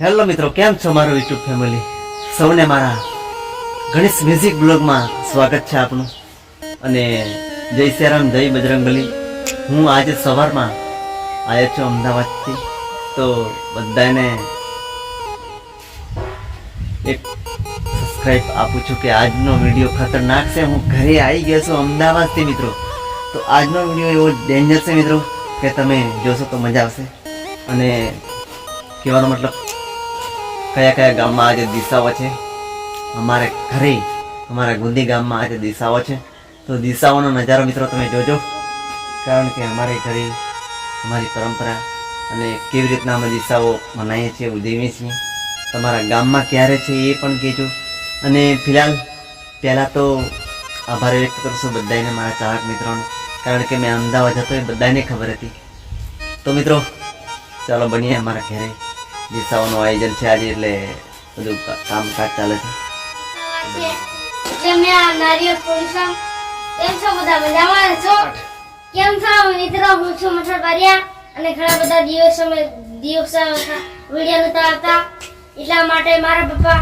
Hello મિત્રો, કેમ છો મારું યુટ્યુબ ફેમિલી સૌને મારા ગણેશ મ્યુઝિક બ્લોગમાં સ્વાગત છે આપનું. અને જય શ્રીરામ જય બજરંગલી હું આજે સવારમાં આવ્યો છું અમદાવાદથી. તો બધાને એક સબસ્ક્રાઈબ આપું છું કે આજનો વીડિયો ખતરનાક છે. હું ઘરે આવી ગયો છું અમદાવાદથી મિત્રો. તો આજનો વીડિયો એવો ડેન્જર છે મિત્રો, કે તમે જોશો તો મજા આવશે. અને કહેવાનો મતલબ કયા કયા ગામમાં આજે દિશાઓ છે? અમારે ઘરે, અમારા ગુંદી ગામમાં આજે દિશાઓ છે. તો દિશાઓનો નજારો મિત્રો તમે જોજો. કારણ કે અમારે ઘરે, અમારી પરંપરા અને કેવી રીતના અમે દિશાઓ મનાવીએ છીએ, ઉજવીએ છીએ. તમારા ગામમાં ક્યારે છે એ પણ કહેજો. અને ફિલહાલ, પહેલાં તો આભાર વ્યક્ત કરશું બધાને મારા ચાહક મિત્રોને. કારણ કે મેં અમદાવાદ હતો એ બધાને ખબર હતી. તો મિત્રો, ચાલો બનીએ અમારા ઘરે. દિશાઓનું આયોજન છે આજે એટલે બધું કામકાજ ચાલે છે. એટલે મેં આ નારિયેળ કેમ છો બધા મજામાં? છો? કેમ છો? મિત્રો હું છું મઠર બારિયા અને ઘણા બધા દિવસો મેં દિવસો વીડિયો નતા આવતા એટલા માટે મારા પપ્પા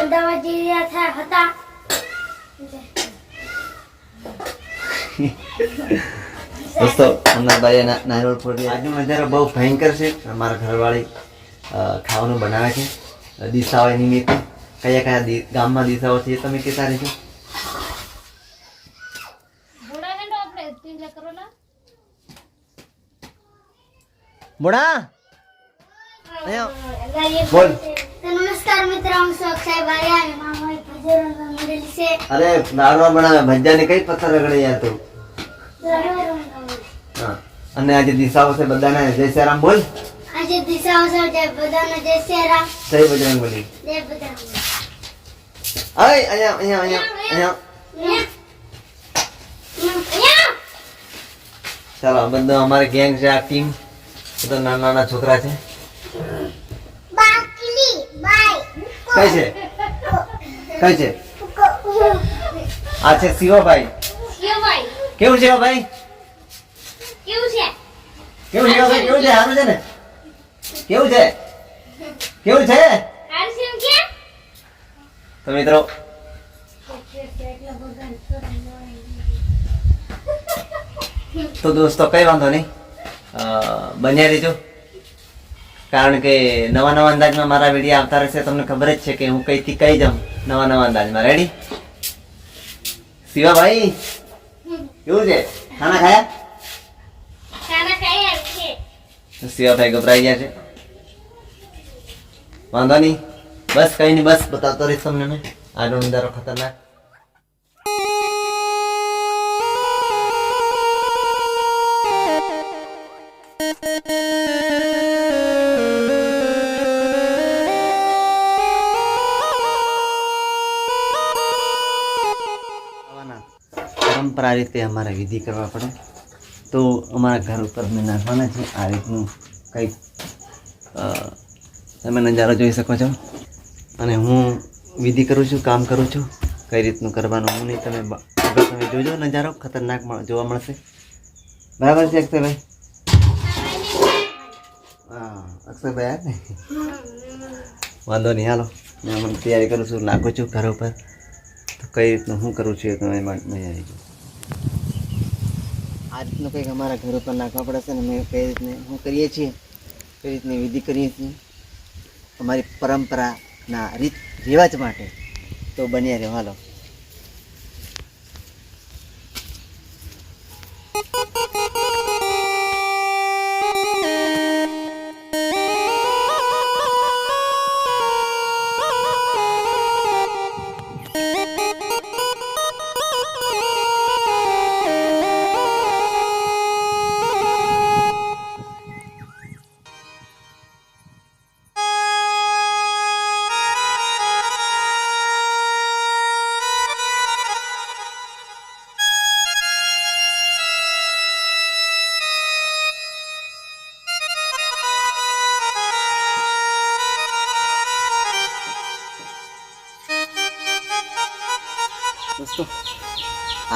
અમદાવાદ જઈ રહ્યા હતા. દોસ્તો અમદાભાઈ નારોલ ફોડી આજનો નજારો બહુ ભયંકર છે. અમારા ઘરવાળી ખાવાનું બનાવે છે. દિશાઓ નિમિત્તે કયા કયા ગામમાં દિશાઓ છે તમે કહેતા રહેજો. મોડા બોલ. નમસ્કાર મિત્રો હું સોક્ષાઈ અને મારા મોહિત ભજન મંડળી છે. અરે દાળવા બનાવે. ભજીયાને કઈ પથ્થર રગડે યાર તું? હા. અને આજે દિશાઓ છે બધાને. જય શ્રી રામ બોલ. આજે દિશા છે જય બધાને જય શ્રી. જય બજરંગ બલી. જય બધાને. અય અહીંયા અહીંયા અહીંયા અહીંયા. ચાલો આ બધા અમારી ગેંગ છે આ ટીમ બધા નાના નાના છોકરા છે. કઈ છે? કઈ છે? આ છે શિવાભાઈ. કેવું છે ભાઈ કેવું છે શિવાભાઈ? કેવું છે? સારું છે ને? કેવું છે? કેવું છે? તો મિત્રો તો દોસ્તો કઈ વાંધો નહીં. બન્યા રહેજો. કારણ કે નવા નવા અંદાજમાં મારા વીડિયો આવતા રહેશે તમને ખબર જ છે કે હું કઈથી કઈ જાઉં નવા નવા અંદાજમાં. રેડી શિવાભાઈ કેવું છે? ખાના ખાયા? શિવાભાઈ ગભરાઈ ગયા છે. વાંધો નહીં. બસ કઈ નહીં, બસ બતાવતો રહીશ તમને મેં આગળ નજારો ખતરનાક. પરંપરા રીતે અમારે વિધિ કરવા પડે. તો અમારા ઘર ઉપર અમે નાખવાના છે આ રીતનું કંઈક તમે નજારો જોઈ શકો છો. અને હું વિધિ કરું છું, કામ કરું છું. કઈ રીતનું કરવાનું હું નહીં, તમે તમે જોજો નજારો ખતરનાક જોવા મળશે. બરાબર છે અક્ષયભાઈ? હા, અક્ષયભાઈ આ ને? વાંધો નહીં, હાલો. મેં હમણાં તૈયારી કરું છું, નાખું છું ઘર ઉપર. તો કઈ રીતનું હું કરું છું એ તમે મજા આવી ગયું. આ રીતનું કંઈક અમારા ઘર ઉપર નાખવા પડે છે ને અમે કઈ રીતને હું કરીએ છીએ? કઈ રીતની વિધિ કરીએ છીએ? અમારી પરંપરાના રીત રિવાજ માટે તો બન્યા રહ્યો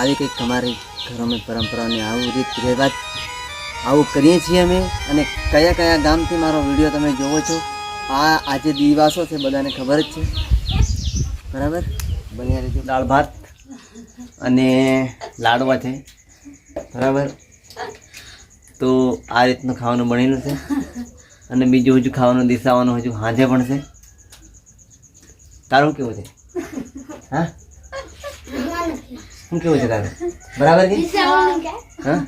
આવી કંઈક અમારી ઘરોમાં પરંપરાને આવું રીત રિવાજ આવું કરીએ છીએ અમે અને કયા કયા ગામથી મારો વીડિયો તમે જોવો છો? આ આજે દિવાસો છે, બધાને ખબર જ છે. બરાબર? બન્યા રીતે દાળ ભાત અને લાડવા છે. બરાબર? તો આ રીતનું ખાવાનું બનેલું છે. અને બીજું હજુ ખાવાનું દિશાવાનું હજુ હાજે પણ છે. તારું કેવું છે? હા? શું કેવું છે તારું? બરાબર કે? હા?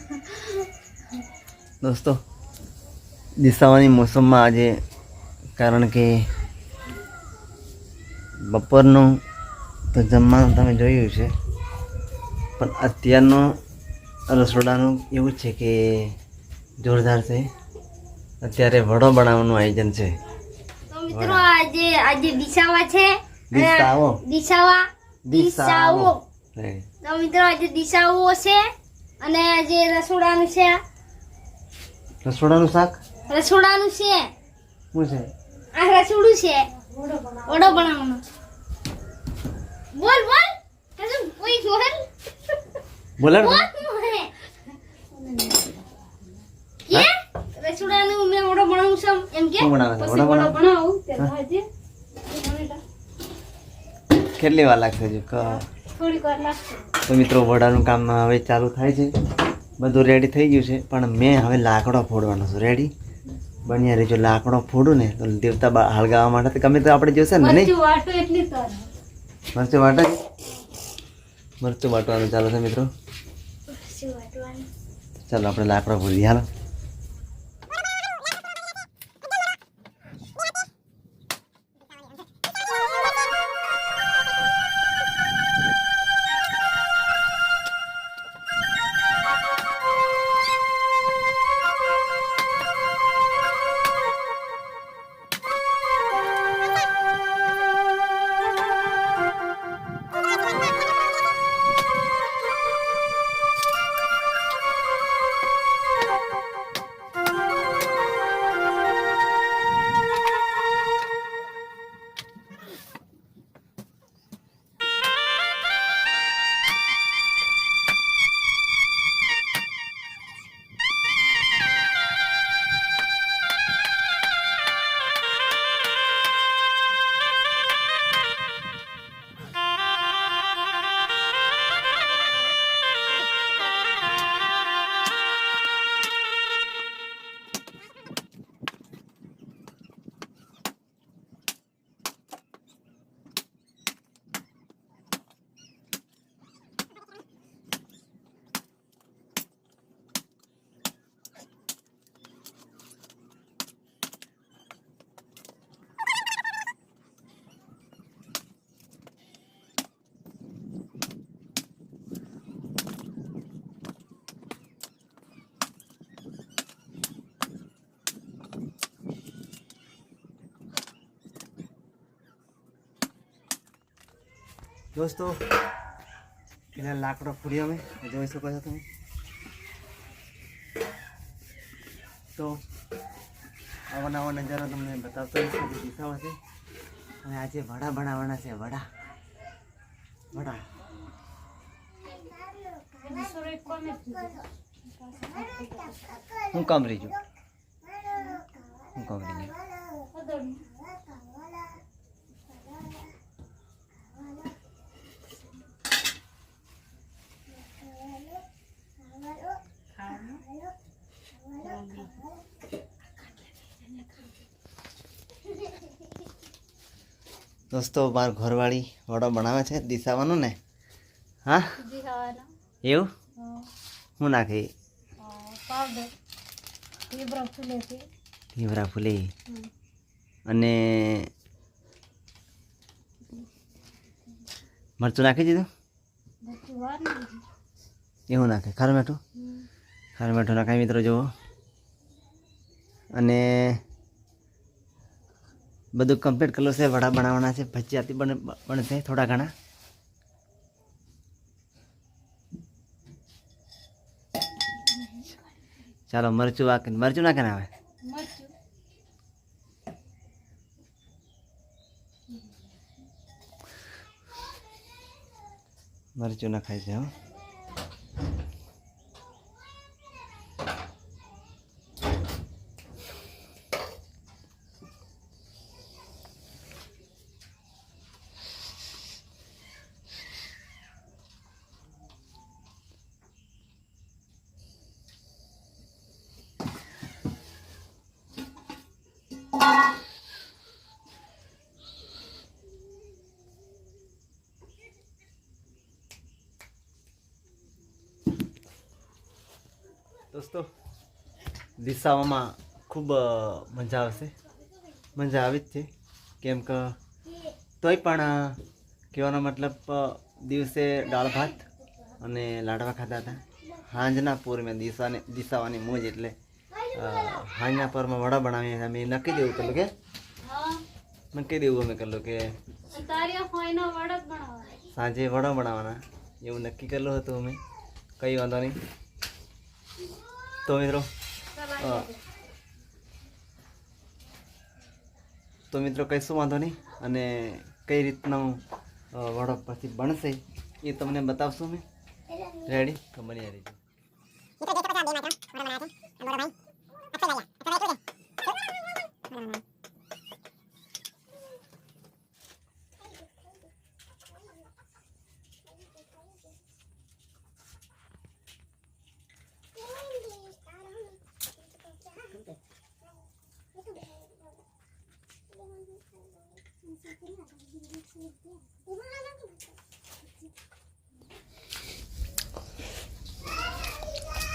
દોસ્તો દિશાવાની મોસમમાં આજે કારણ કે બપોરનું તો જમવાનું તમે જોયું છે પણ અત્યારનું રસોડાનું એવું છે કે જોરદાર છે. અત્યારે વડો બનાવવાનું આયોજન છે. મિત્રો આજે આજે દિશાવા છે. દિશાવો. દિશાવા. તો મિત્રો આજે દિશાઓ છે અને આજે રસોડાનું છે. રસોડાનું શાક? રસોડાનું છે. શું છે? આ રસોડું છે. ઓડો બનાવવાનો. બોલ બોલ. હજુ કોઈ બોલ બોલ કે? રસોડાનું મેં ઓડો બનાવું છું એમ કે? શું બનાવે કેટલી વાર લાગશે હજુ? તો મિત્રો વડાનું કામ હવે ચાલુ થાય છે. બધું રેડી થઈ ગયું છે પણ મેં હવે લાકડો ફોડવાનો છું. રેડી બન્યા જો લાકડો ફોડું ને તો દેવતા હળગાવવા માટે ગમે તો આપણે જોશે ને નહીં? મરચું વાટે મરચું વાટવાનું ચાલુ છે મિત્રો. ચાલો આપણે લાકડો ફોડીએ હાલો. દોસ્તો, પેલા લાકડો ફોડ્યો અમે જોઈ શકો છો તમે. તો આવા નવા નજારો તમને બતાવતો દિશાઓ છે અને આજે વડા બનાવવાના છે, વડા. વડા. હું કામ રહી છું હું કામ રહી ગયું દોસ્તો માર ઘરવાળી વડો બનાવે છે દિશાવાનું ને? હા? એવું? હું. નાખે? ઢીબરા ફૂલે અને મરચું નાખી દીધું? એવું નાખે? ખારું મીઠું? ખારું મીઠું નાખાય મિત્રો જુઓ. અને બધું કમ્પ્લીટ કરેલું છે, વડા બનાવવાના છે ભજીયાથી બને બનશે થોડા ઘણા. ચાલો, મરચું આ મરચું ના ને આવે? મરચું. ના ખાય છે, હો. દોસ્તો, દિશાઓમાં ખૂબ મજા આવશે. મજા આવી જ છે. કેમ કે તોય પણ કહેવાનો મતલબ દિવસે દાળ ભાત અને લાડવા ખાતા હતા. સાંજના પૂર મેં દિશાને દિશાવાની મોજ એટલે અ, હાંજના પરમાં વડા બનાવીએ મેં નક્કી દેવું કહેલું કે? નક્કી દેવું અમે કરલું કે સાંજે વડા બનાવવાના એવું નક્કી કરેલું હતું અમે. કંઈ વાંધો નહીં. તો મિત્રો તો મિત્રો કહીશું વાંધો નહીં. અને કઈ રીતનો વડો પછી બનશે એ તમને બતાવશું મેં રેડી તો બની રહી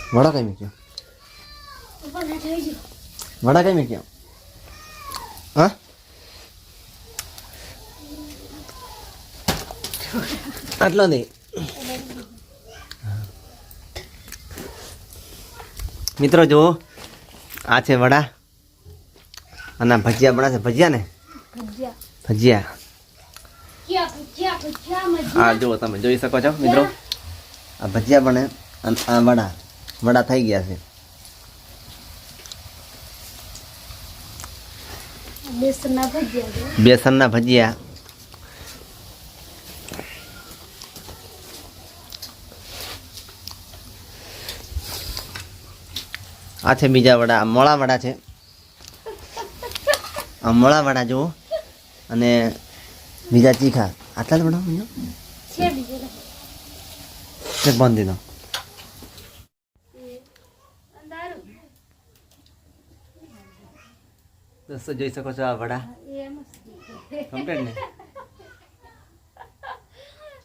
વડા કઈ મૂક્યો વડા કઈ મૂક્યો? હા? આટલો નહીં. મિત્રો જુઓ આ છે વડા. અને ભજીયા બના છે. ભજીયા ને? ભજીયા. હા જુઓ તમે જોઈ શકો છો મિત્રો. આ ભજીયા બને અને આ વડા. વડા થઈ ગયા છે. બેસનના ભજીયા બેસનના ભજીયા. આ છે બીજા વડા મોળા વડા છે. આ મોળા વડા જુઓ. અને બીજા ચીખા. આટલા જ વડા બંધ દીધો દોસ્તો જોઈ શકો છો આ વડા. કમ્પ્લેટ ને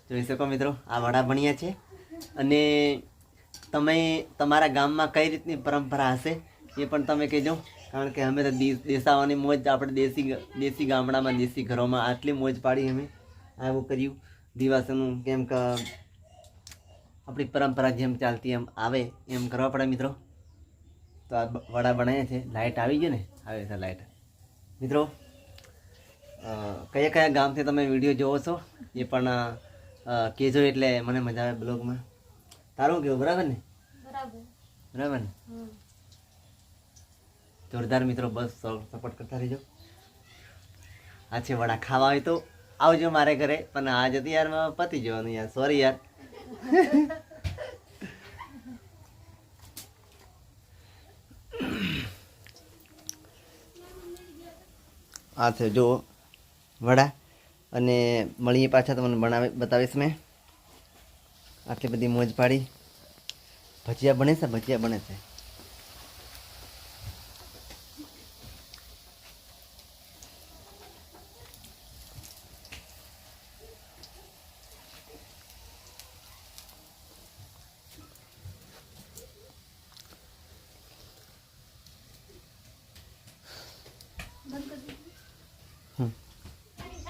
જોઈ શકો મિત્રો, આ વડા ભણ્યા છે. અને તમે તમારા ગામમાં કઈ રીતની પરંપરા હશે એ પણ તમે કહેજો. કારણ કે અમે તો દેસાવાની મોજ, આપણે દેશી દેશી ગામડામાં, દેશી ઘરોમાં આટલી મોજ પાડી અમે. આવું કર્યું. દિવાસનું કેમ કે આપણી પરંપરા જેમ ચાલતી એમ આવે એમ કરવા પડે મિત્રો. તો આ વડા બનાવ્યા છે. લાઇટ આવી ગઈ ને? આવે છે લાઇટ મિત્રો કયા કયા ગામથી તમે વીડિયો જોવો છો? એ પણ કહેજો એટલે મને મજા આવે બ્લોગમાં. તારું કેવું બરાબર ને? બરાબર. ને? જોરદાર મિત્રો બસ સપોર્ટ કરતા રહેજો. આ છે વડા ખાવા હોય તો આવજો મારે ઘરે પણ આજે તો યાર પતી જવાનું યાર સોરી યાર. આ છે જો વડા. અને મળીએ પાછા તમને બનાવી, બતાવીશ મેં. આટલી બધી મોજ પાડી. ભજીયા બને છે, ભજીયા બને છે.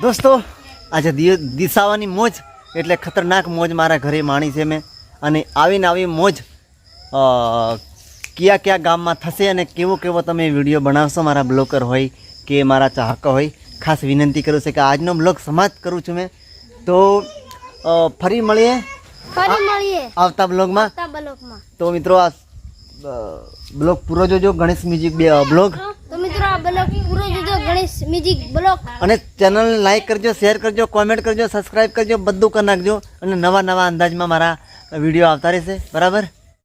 દોસ્તો આજે દિશાવાની મોજ એટલે ખતરનાક મોજ મારા ઘરે માણી છે મેં. અને આવીને આવી મોજ કયા કયા ગામમાં થશે અને કેવો કેવો તમે વીડિયો બનાવશો મારા બ્લોકર હોય કે મારા ચાહકો હોય ખાસ વિનંતી કરું છું કે આજનો બ્લોગ સમાપ્ત કરું છું મેં. તો ફરી મળીએ. ફરી મળીએ. આવતા બ્લોગમાં. તો મિત્રો આ બ્લોગ પૂરો જોજો ગણેશ મ્યુઝિક બે બ્લોગ. તો બ્લોક પૂરો જોજો ગણેશ મ્યુઝિક બ્લોક અને ચેનલને લાઈક કરજો શેર કરજો કોમેન્ટ કરજો સબસ્ક્રાઈબ કરજો, બધું કરી નાખજો. અને નવા નવા અંદાજમાં મારા વીડિયો આવતા રહેશે. બરાબર?